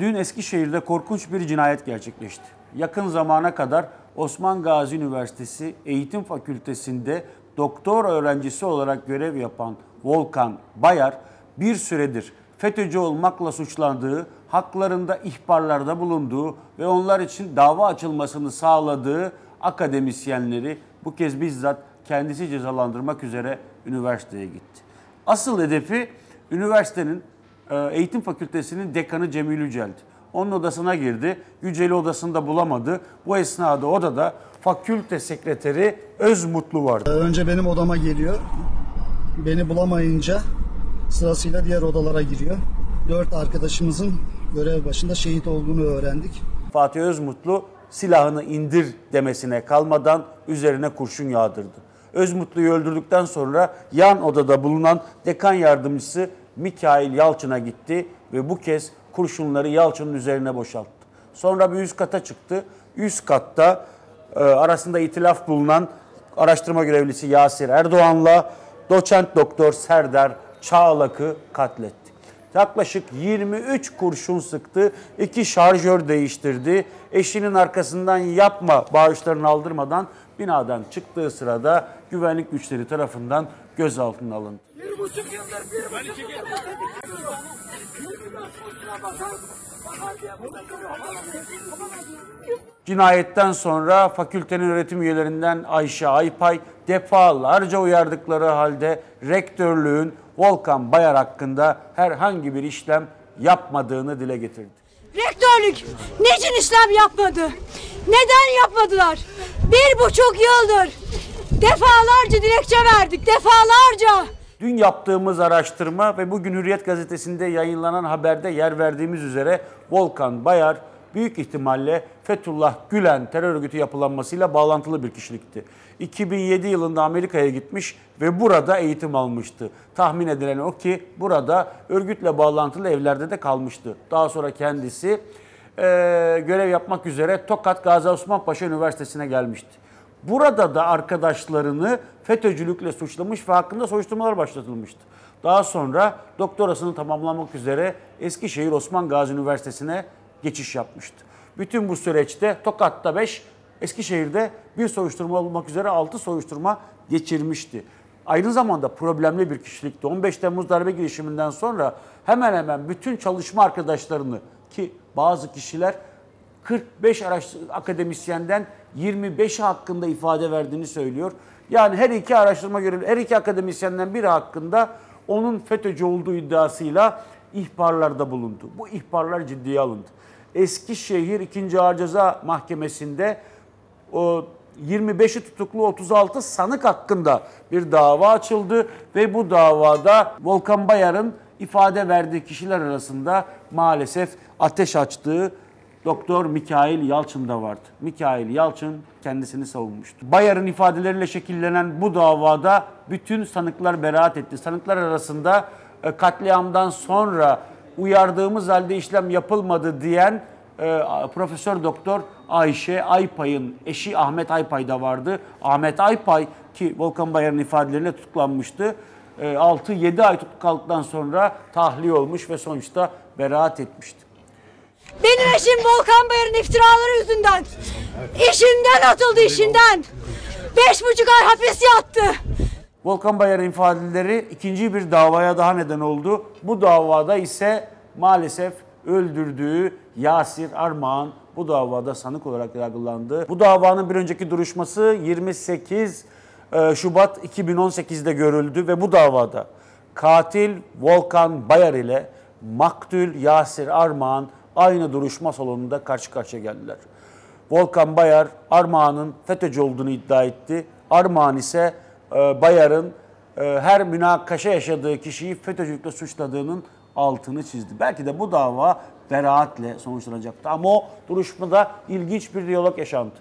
Dün Eskişehir'de korkunç bir cinayet gerçekleşti. Yakın zamana kadar Osman Gazi Üniversitesi Eğitim Fakültesi'nde doktor öğrencisi olarak görev yapan Volkan Bayar bir süredir FETÖ'cü olmakla suçlandığı, haklarında ihbarlarda bulunduğu ve onlar için dava açılmasını sağladığı akademisyenleri bu kez bizzat kendisi cezalandırmak üzere üniversiteye gitti. Asıl hedefi üniversitenin eğitim fakültesinin dekanı Cemil Yücel'di. Onun odasına girdi. Yücel'i odasında bulamadı. Bu esnada odada fakülte sekreteri Özmutlu vardı. Önce benim odama geliyor. Beni bulamayınca sırasıyla diğer odalara giriyor. Dört arkadaşımızın görev başında şehit olduğunu öğrendik. Fatih Özmutlu silahını indir demesine kalmadan üzerine kurşun yağdırdı. Özmutlu'yu öldürdükten sonra yan odada bulunan dekan yardımcısı Mikail Yalçın'a gitti ve bu kez kurşunları Yalçın'ın üzerine boşalttı. Sonra bir üst kata çıktı. Üst katta e, arasında itilaf bulunan araştırma görevlisi Yasir Erdoğan'la doçent doktor Serdar Çağlak'ı katletti. Yaklaşık 23 kurşun sıktı, iki şarjör değiştirdi. Eşinin arkasından yapma bağışlarını aldırmadan binadan çıktığı sırada güvenlik güçleri tarafından gözaltına alındı. Bir buçuk yıldır, bir buçuk yıldır. Cinayetten sonra fakültenin öğretim üyelerinden Ayşe Aypay defalarca uyardıkları halde rektörlüğün Volkan Bayar hakkında herhangi bir işlem yapmadığını dile getirdi. Rektörlük niçin işlem yapmadı? Neden yapmadılar? Bir buçuk yıldır defalarca dilekçe verdik, defalarca. Dün yaptığımız araştırma ve bugün Hürriyet gazetesinde yayınlanan haberde yer verdiğimiz üzere Volkan Bayar büyük ihtimalle Fethullah Gülen terör örgütü yapılanmasıyla bağlantılı bir kişilikti. 2007 yılında Amerika'ya gitmiş ve burada eğitim almıştı. Tahmin edilen o ki burada örgütle bağlantılı evlerde de kalmıştı. Daha sonra kendisi e, görev yapmak üzere Tokat Gazi Osman Paşa Üniversitesi'ne gelmişti. Burada da arkadaşlarını FETÖ'cülükle suçlamış ve hakkında soruşturmalar başlatılmıştı. Daha sonra doktorasını tamamlamak üzere Eskişehir Osman Gazi Üniversitesi'ne geçiş yapmıştı. Bütün bu süreçte Tokat'ta 5, Eskişehir'de bir soruşturma olmak üzere 6 soruşturma geçirmişti. Aynı zamanda problemli bir kişilikti. 15 Temmuz darbe girişiminden sonra hemen hemen bütün çalışma arkadaşlarını ki bazı kişiler 45 akademisyenden 25 hakkında ifade verdiğini söylüyor. Yani her iki araştırma görevli, her iki akademisyenden biri hakkında onun FETÖ'cü olduğu iddiasıyla ihbarlarda bulundu. Bu ihbarlar ciddiye alındı. Eskişehir 2. Ağır Ceza Mahkemesi'nde o 25'i tutuklu 36 sanık hakkında bir dava açıldı ve bu davada Volkan Bayar'ın ifade verdiği kişiler arasında maalesef ateş açtığı Doktor Mikail Yalçın da vardı. Mikail Yalçın kendisini savunmuştu. Bayar'ın ifadeleriyle şekillenen bu davada bütün sanıklar beraat etti. Sanıklar arasında e, katliamdan sonra uyardığımız halde işlem yapılmadı diyen e, Profesör Doktor Ayşe Aypay'ın eşi Ahmet Aypay da vardı. Ahmet Aypay ki Volkan Bayar'ın ifadeleriyle tutuklanmıştı. 6-7 e, ay tutukluktan sonra tahliye olmuş ve sonuçta beraat etmişti. Benim eşim Volkan Bayar'ın iftiraları yüzünden işinden atıldı işinden. Beş buçuk ay hapis yattı. Volkan Bayar'ın ifadeleri ikinci bir davaya daha neden oldu. Bu davada ise maalesef öldürdüğü Yasir Armağan bu davada sanık olarak yargılandı. Bu davanın bir önceki duruşması 28 e, Şubat 2018'de görüldü ve bu davada katil Volkan Bayar ile maktul Yasir Armağan aynı duruşma salonunda karşı karşıya geldiler. Volkan Bayar Armağan'ın FETÖ'cü olduğunu iddia etti. Armağan ise e, Bayar'ın e, her münakaşa yaşadığı kişiyi FETÖ'cülükle suçladığının altını çizdi. Belki de bu dava beraatle sonuçlanacaktı. Ama o duruşmada ilginç bir diyalog yaşandı.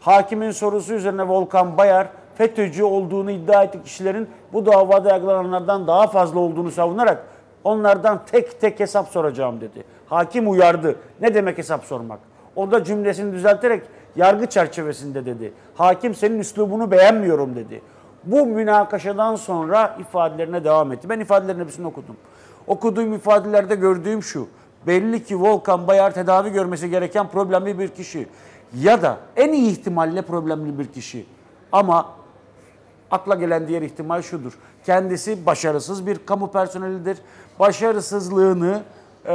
Hakimin sorusu üzerine Volkan Bayar FETÖ'cü olduğunu iddia ettiği kişilerin bu davada yargılananlardan daha fazla olduğunu savunarak onlardan tek tek hesap soracağım dedi. Hakim uyardı. Ne demek hesap sormak? O da cümlesini düzelterek yargı çerçevesinde dedi. Hakim senin üslubunu beğenmiyorum dedi. Bu münakaşadan sonra ifadelerine devam etti. Ben ifadelerin hepsini okudum. Okuduğum ifadelerde gördüğüm şu. belli ki Volkan Bayar tedavi görmesi gereken problemli bir kişi. Ya da en iyi ihtimalle problemli bir kişi. Ama akla gelen diğer ihtimal şudur. Kendisi başarısız bir kamu personelidir. Başarısızlığını e,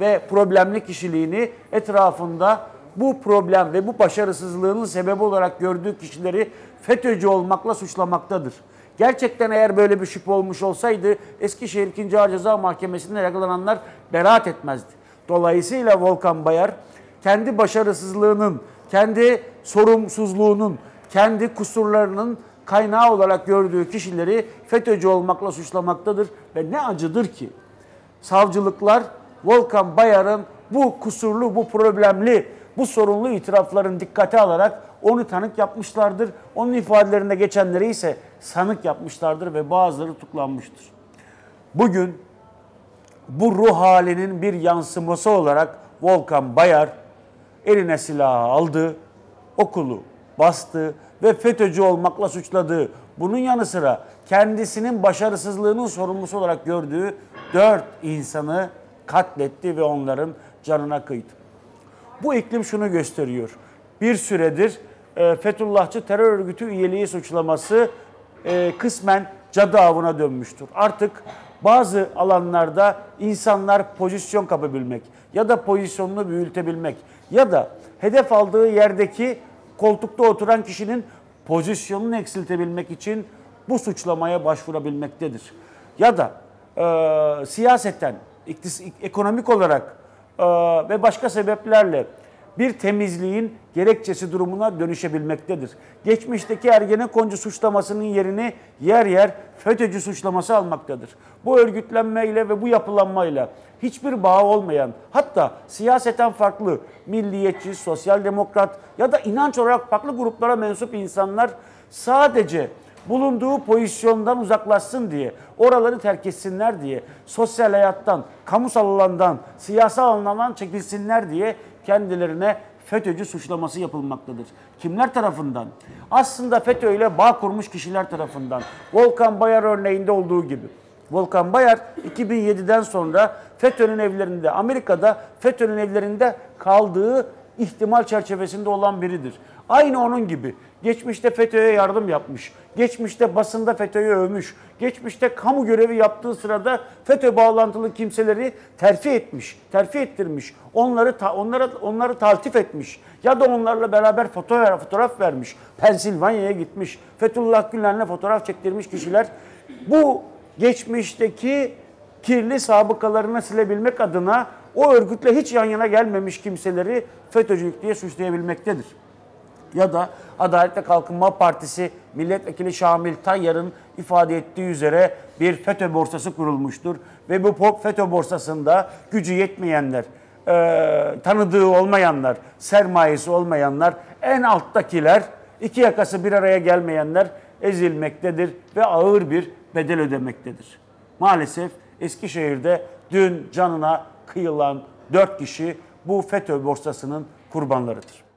ve problemli kişiliğini etrafında bu problem ve bu başarısızlığının sebebi olarak gördüğü kişileri FETÖ'cü olmakla suçlamaktadır. Gerçekten eğer böyle bir şüphe olmuş olsaydı Eskişehir 2. Ağır Ceza Mahkemesi'nde yargılananlar beraat etmezdi. Dolayısıyla Volkan Bayar kendi başarısızlığının, kendi sorumsuzluğunun, kendi kusurlarının kaynağı olarak gördüğü kişileri FETÖ'cü olmakla suçlamaktadır. Ve ne acıdır ki savcılıklar Volkan Bayar'ın bu kusurlu, bu problemli, bu sorunlu itirafların dikkate alarak onu tanık yapmışlardır. Onun ifadelerinde geçenleri ise sanık yapmışlardır ve bazıları tutuklanmıştır. Bugün bu ruh halinin bir yansıması olarak Volkan Bayar eline silahı aldı, okulu bastı ve FETÖ'cü olmakla suçladığı, bunun yanı sıra kendisinin başarısızlığının sorumlusu olarak gördüğü dört insanı katletti ve onların canına kıydı. Bu iklim şunu gösteriyor. Bir süredir e, Fethullahçı terör örgütü üyeliği suçlaması e, kısmen cadı avına dönmüştür. Artık bazı alanlarda insanlar pozisyon kapabilmek ya da pozisyonunu büyütebilmek ya da hedef aldığı yerdeki koltukta oturan kişinin pozisyonunu eksiltebilmek için bu suçlamaya başvurabilmektedir. Ya da e, siyaseten, ekonomik olarak e, ve başka sebeplerle bir temizliğin gerekçesi durumuna dönüşebilmektedir. Geçmişteki Ergenekoncu suçlamasının yerini yer yer FETÖ'cü suçlaması almaktadır. Bu örgütlenmeyle ve bu yapılanmayla hiçbir bağı olmayan hatta siyaseten farklı milliyetçi, sosyal demokrat ya da inanç olarak farklı gruplara mensup insanlar sadece bulunduğu pozisyondan uzaklaşsın diye, oraları terk etsinler diye, sosyal hayattan, kamusal alandan, siyasal alandan çekilsinler diye kendilerine FETÖ'cü suçlaması yapılmaktadır. Kimler tarafından? Aslında FETÖ ile bağ kurmuş kişiler tarafından. Volkan Bayar örneğinde olduğu gibi. Volkan Bayar 2007'den sonra FETÖ'nün evlerinde, Amerika'da FETÖ'nün evlerinde kaldığı ihtimal çerçevesinde olan biridir. Aynı onun gibi. Geçmişte FETÖ'ye yardım yapmış. Geçmişte basında FETÖ'yü övmüş. Geçmişte kamu görevi yaptığı sırada FETÖ bağlantılı kimseleri terfi etmiş, terfi ettirmiş. Onları ta, onlara onları taltif etmiş ya da onlarla beraber fotoğraf fotoğraf vermiş. Pensilvanya'ya gitmiş. Fethullah Gülen'le fotoğraf çektirmiş kişiler bu geçmişteki kirli sabıkalarını silebilmek adına o örgütle hiç yan yana gelmemiş kimseleri FETÖ'cülük diye suçlayabilmektedir ya da Adalet ve Kalkınma Partisi Milletvekili Şamil Tayyar'ın ifade ettiği üzere bir FETÖ borsası kurulmuştur. Ve bu FETÖ borsasında gücü yetmeyenler, e, tanıdığı olmayanlar, sermayesi olmayanlar, en alttakiler, iki yakası bir araya gelmeyenler ezilmektedir ve ağır bir bedel ödemektedir. Maalesef Eskişehir'de dün canına kıyılan dört kişi bu FETÖ borsasının kurbanlarıdır.